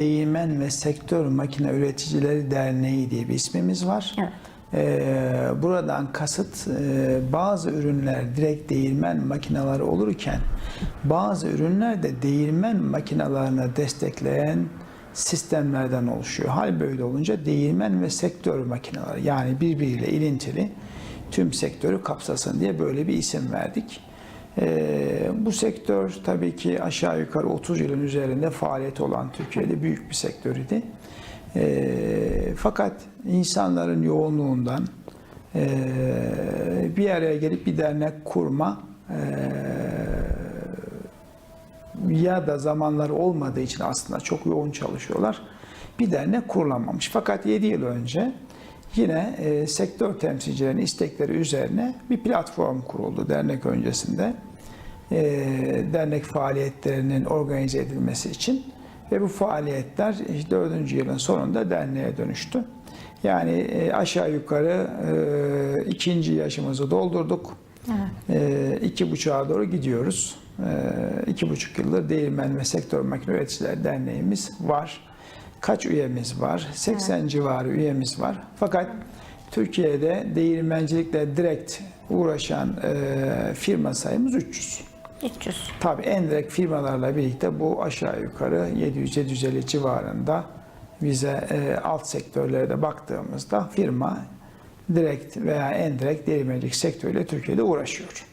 Değirmen ve Sektör Makine Üreticileri Derneği diye bir ismimiz var. Evet. Ee, buradan kasıt e, bazı ürünler direkt değirmen makineleri olurken bazı ürünler de değirmen makinalarını destekleyen sistemlerden oluşuyor. Hal böyle olunca değirmen ve sektör makineleri yani birbiriyle ilintili tüm sektörü kapsasın diye böyle bir isim verdik. Ee, bu sektör tabii ki aşağı yukarı 30 yılın üzerinde faaliyeti olan Türkiye'de büyük bir sektör idi. Ee, fakat insanların yoğunluğundan ee, bir araya gelip bir dernek kurma ee, ya da zamanları olmadığı için aslında çok yoğun çalışıyorlar. Bir dernek kurulamamış. Fakat 7 yıl önce yine e, sektör temsilcilerinin istekleri üzerine bir platform kuruldu dernek öncesinde. E, dernek faaliyetlerinin organize edilmesi için ve bu faaliyetler 4. yılın sonunda derneğe dönüştü. Yani e, aşağı yukarı e, ikinci yaşımızı doldurduk. E, iki buçuğa doğru gidiyoruz. E, iki buçuk yıldır Değirmen ve Sektör Makine Üreticiler Derneğimiz var. Kaç üyemiz var? 80 civarı üyemiz var. Fakat Türkiye'de değirmencilikle direkt uğraşan e, firma sayımız 300. 300. Tabii endirekt firmalarla birlikte bu aşağı yukarı 700-750 civarında bize e, alt sektörlere de baktığımızda firma direkt veya endirekt değirmencilik sektörüyle Türkiye'de uğraşıyor.